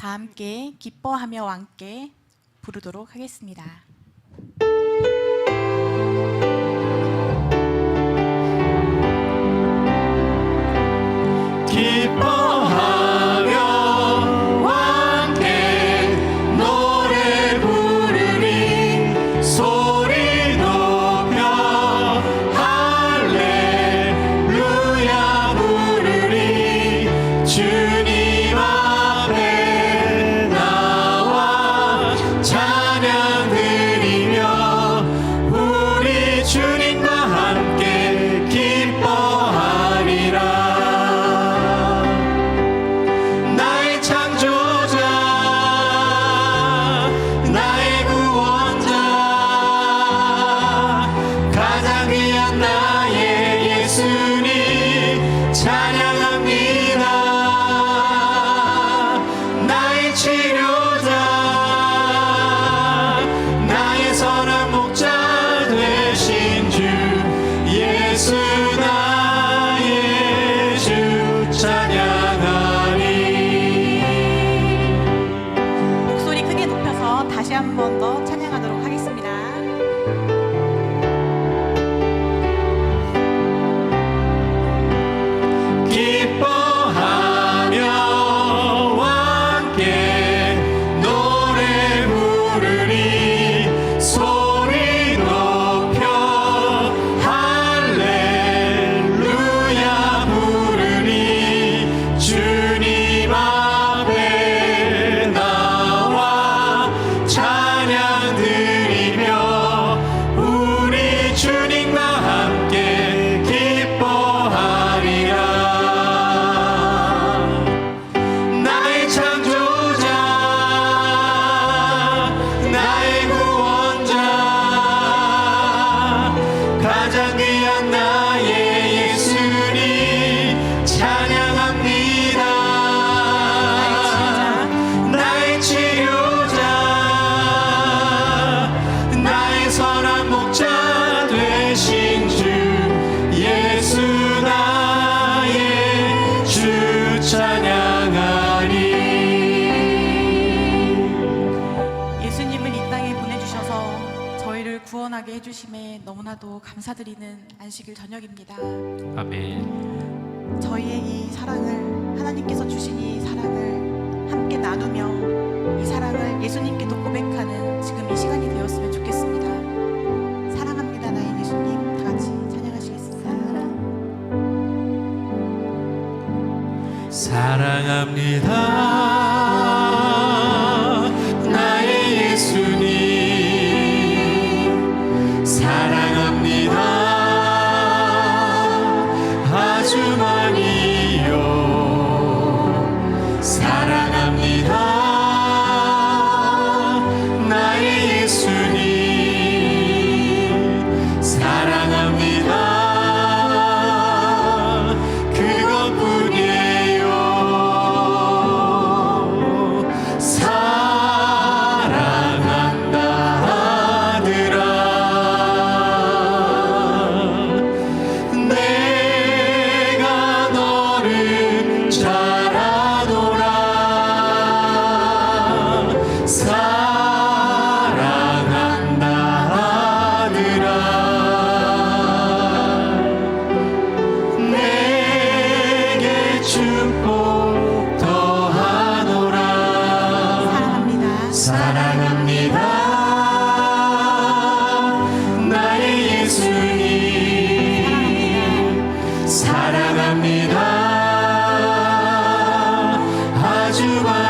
다 함께 기뻐하며 왕께 부르도록 하겠습니다. 일어나게 해주심에 너무나도 감사드리는 안식일 저녁입니다. 아멘. 저희의 이 사랑을 하나님께서 주신 이 사랑을 함께 나누며 이 사랑을 예수님께도 고백하는 지금 이 시간이 되었으면 좋겠습니다. 사랑합니다, 나의 예수님. 다 같이 찬양하시겠습니다. 사랑합니다. to us.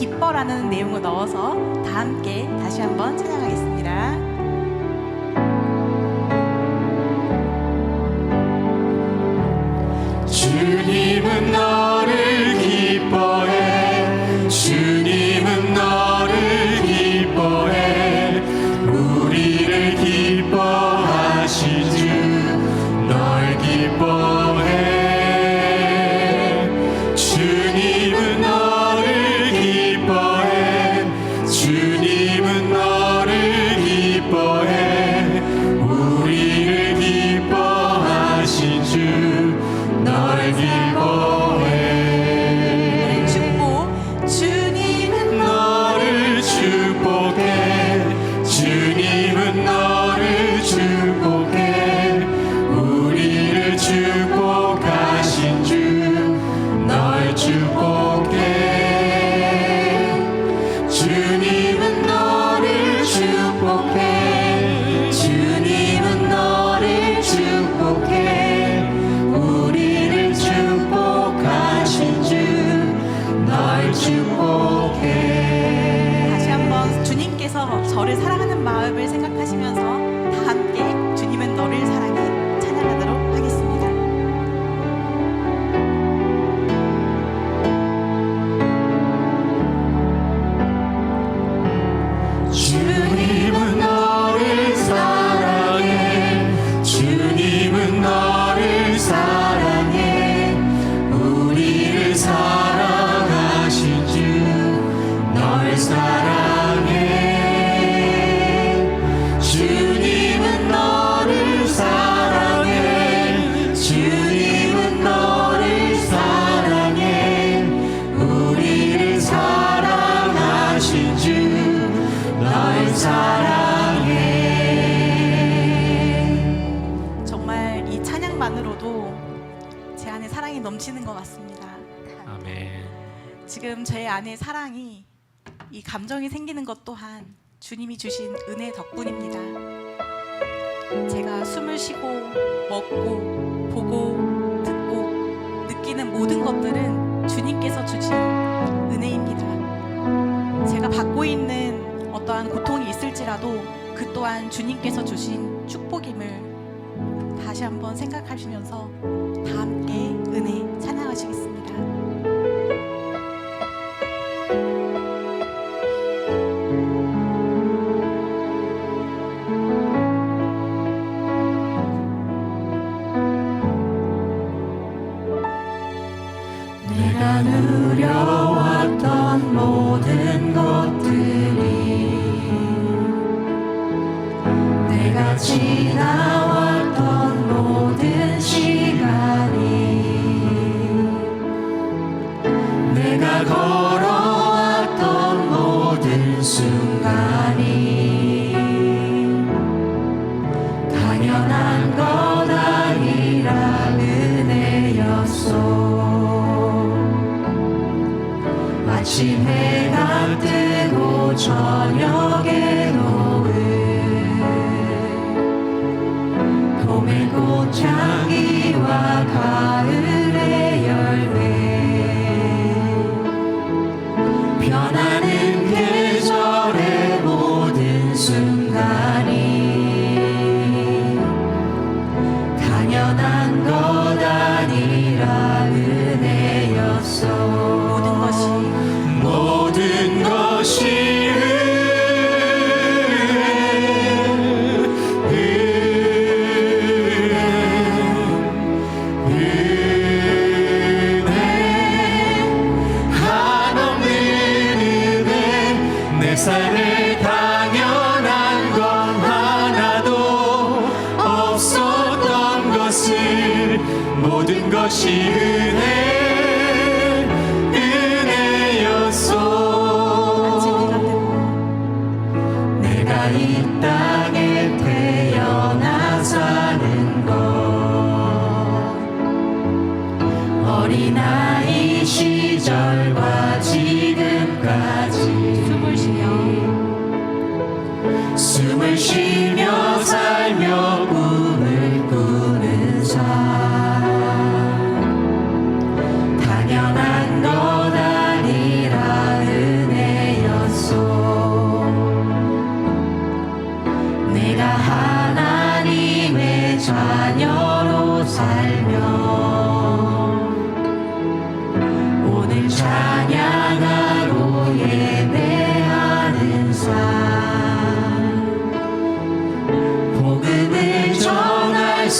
기뻐라는 내용을 넣어서 다 함께 다시 한번 찬양하겠습니다. 넘치는 것 같습니다. 아멘. 지금 제 안에 사랑이 이 감정이 생기는 것 또한 주님이 주신 은혜 덕분입니다. 제가 숨을 쉬고 먹고 보고 듣고 느끼는 모든 것들은 주님께서 주신 은혜입니다. 제가 받고 있는 어떠한 고통이 있을지라도 그 또한 주님께서 주신 축복임을 다시 한번 생각하시면서 다음 vazgeçmesinler. 세상에 당연한 건 하나도 없었던 것을 모든 것이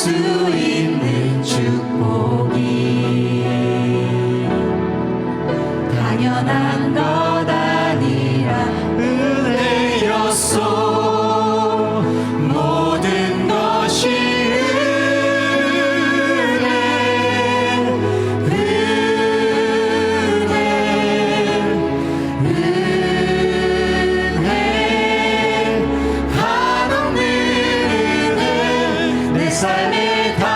to Sanita.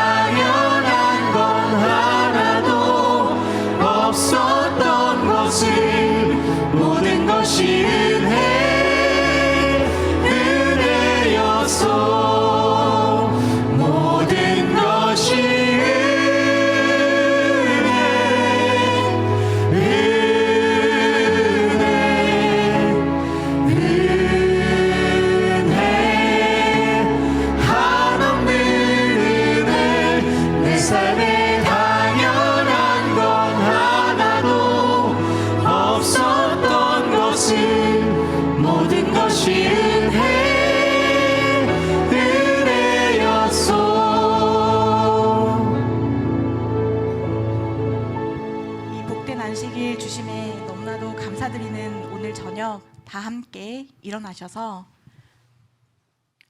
다 함께 일어나셔서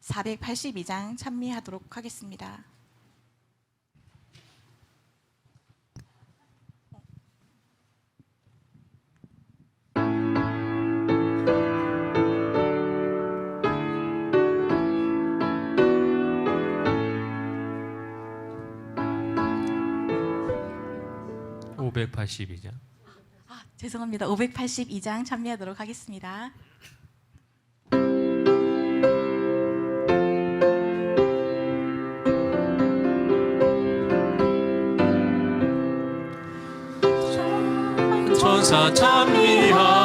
482장 찬미하도록 하겠습니다. 오백팔십이장 죄송합니다. 582장 참여하도록 하겠습니다. 천사 찬미하